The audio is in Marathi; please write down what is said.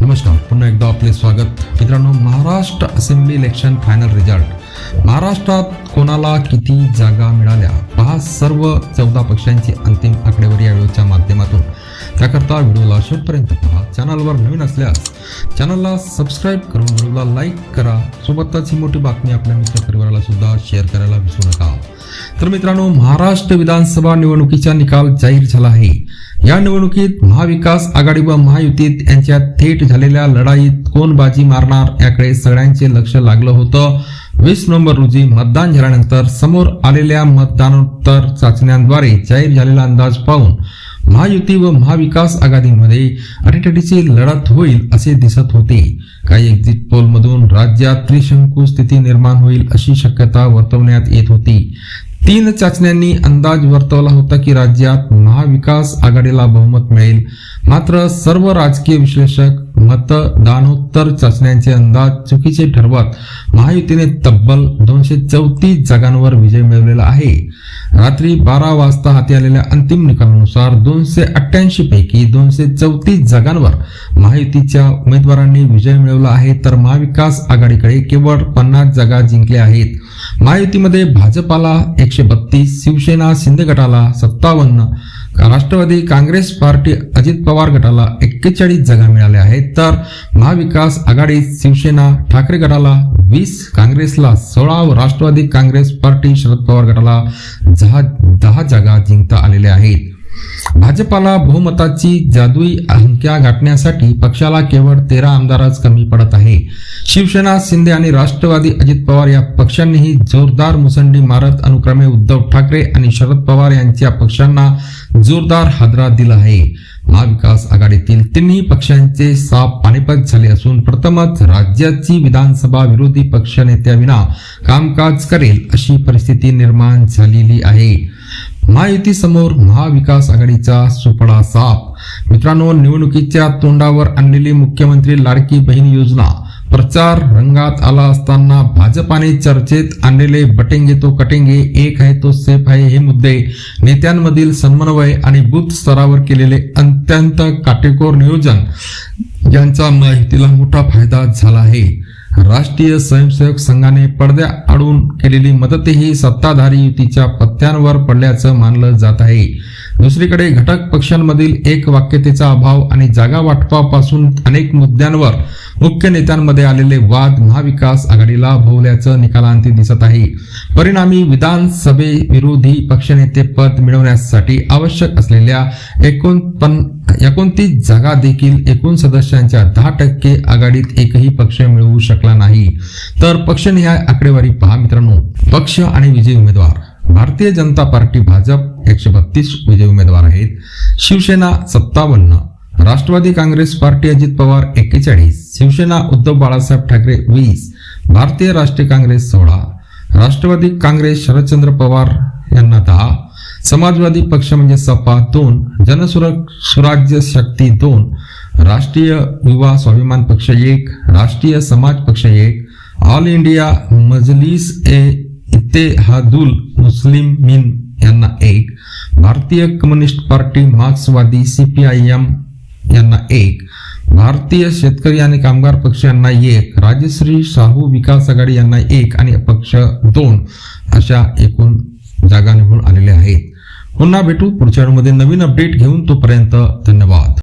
नमस्कार पुन्हा एकदा आपले स्वागत. मित्रांनो Maharashtra assembly election final result महाराष्ट्रात कोणाला किती जागा मिळाल्या? पहा सर्व चौदा पक्षांची अंतिम आकडेवारी या माध्यमातून. त्याकरता व्हिडिओला शेवटपर्यंत पहा. चॅनलवर नवीन असल्यास चॅनलला सबस्क्राईब करून व्हिडिओला लाईक करा. सोबतच ही मोठी बातमी आपल्या मित्रपरिवाराला सुद्धा शेअर करायला विसरू नका. तर मित्रांनो महाराष्ट्र विधानसभा निवडणुकीचा निकाल जाहीर झाला आहे. या निवडणुकीत महाविकास आघाडी व महायुतीत यांच्यात थेट झालेल्या लढाईत कोण बाजी मारणार याकडे सगळ्यांचे लक्ष लागलं होतं. वीस नोव्हेंबर रोजी मतदान झाल्यानंतर समोर आलेल्या मतदानोत्तर चाचण्यांद्वारे जाहीर झालेला अंदाज पाहून महायुती व महाविकास आघाडीमध्ये अटीतटीची लढत होईल असे दिसत होते. काही एक्झिट पोलमधून राज्यात त्रिशंकू स्थिती निर्माण होईल अशी शक्यता वर्तवण्यात येत होती. तीन चाचण्यांनी अंदाज वर्तवला होता की राज्यात महाविकास आघाडीला बहुमत मिळेल. मात्र सर्व राजकीय विश्लेषक मतदानोत्तर चाचण्यांचे अंदाज चुकीचे ठरवत महायुतीने तब्बल दोनशे चौतीस जागांवर विजय मिळवलेला आहे. रात्री बारा वाजता हाती आलेल्या अंतिम निकालानुसार दोनशे अठ्ठ्याऐंशी पैकी दोनशे चौतीस जागांवर महायुतीच्या उमेदवारांनी विजय मिळवला आहे तर महाविकास आघाडीकडे केवळ पन्नास जागा जिंकल्या आहेत. महायुतीमध्ये भाजपाला एकशे बत्तीस शिवसेना शिंदे गटाला सत्तावन्न राष्ट्रवादी काँग्रेस पार्टी अजित पवार गटाला एक्केचाळीस जागा मिळाल्या आहेत. तर महाविकास आघाडीत शिवसेना ठाकरे गटाला वीस काँग्रेसला सोळा व राष्ट्रवादी काँग्रेस पार्टी शरद पवार गटाला दहा जागा जिंकता आलेल्या आहेत. भाजपाला बहुमताची जादुई अंक्या गाठण्यासाठी पक्षाला केवळ तेरा आमदारच कमी पडत आहे. शिवसेना शिंदे आणि राष्ट्रवादी अजित पवार या पक्षांनीही जोरदार मुसंडी मारत अनुक्रमे उद्धव ठाकरे आणि शरद पवार यांच्या पक्षांना जोरदार हादरा दिला आहे. महाविकास आघाडीतील तिन्ही पक्षांचे साप पानिपत झाले असून प्रथमच राज्याची विधानसभा विरोधी पक्षनेत्याविना कामकाज करेल अशी परिस्थिती निर्माण झालेली आहे. महायुती समोर महाविकास आघाडीचा सुपडा साप. मित्रांनो निवडणुकीच्या तोंडावर आणलेली मुख्यमंत्री लाडकी बहीण योजना. प्रचार रंगात आला असताना भाजपाने चर्चेत आणलेले बटेंगे तो कटेंगे एक आहे तो सेफ आहे हे मुद्दे. नेत्यांमधील समन्वय आणि बूथ स्तरावर केलेले अत्यंत काटेकोर नियोजन यांचा माहितीला मोठा फायदा झाला आहे. राष्ट्रीय स्वयंसेवक संघाने पडद्या आडून केलेली मदतही सत्ताधारी युतीच्या पत्त्यांवर पडल्याचं मानलं जात आहे. दुसरीकडे घटक पक्षांमधील एक वाक्यतेचा अभाव आणि जागा वाटपापासून अनेक मुद्द्यांवर मुख्य नेत्यांमध्ये आलेले वाद महाविकास आघाडीला भोवल्याचं निकालांती दिसत आहे. परिणामी विधानसभे विरोधी पक्षनेते पद मिळवण्यासाठी आवश्यक असलेल्या एकोणपन एकोणतीस जागा देखील एकूण सदस्यांच्या दहा टक्के आघाडीत एकही पक्ष मिळवू शकला नाही. तर पक्षनिहाय आकडेवारी पहा मित्रांनो. पक्ष आणि विजयी उमेदवार. भारतीय जनता पार्टी भाजप एकशे बत्तीस विजयी उमेदवार आहेत. शिवसेना सत्तावन्न राष्ट्रवादी काँग्रेस पार्टी अजित पवार एक्केचाळीस शिवसेना उद्धव बाळासाहेब ठाकरे वीस भारतीय राष्ट्रीय काँग्रेस सोळा राष्ट्रवादी काँग्रेस शरदचंद्र पवार यांना दहा समाजवादी पक्ष म्हणजे सपा दोन जनसुरक सुराज्य शक्ती दोन राष्ट्रीय युवा स्वाभिमान पक्ष एक राष्ट्रीय समाज पक्ष एक all India Majlis e Ittehadul Muslimeen यांना एक भारतीय कम्युनिस्ट पार्टी मार्क्सवादी सीपीआयएम यांना एक. भारतीय शेतकरी आणि कामगार पक्ष यांना एक. राजश्री शाहू विकास आघाडी यांना एक आणि पक्ष दोन अशा एकूण जागा निवडून आलेल्या आहेत. पुन्हा भेटू पुढच्या वेळेमध्ये नवीन अपडेट घेऊन तोपर्यंत धन्यवाद.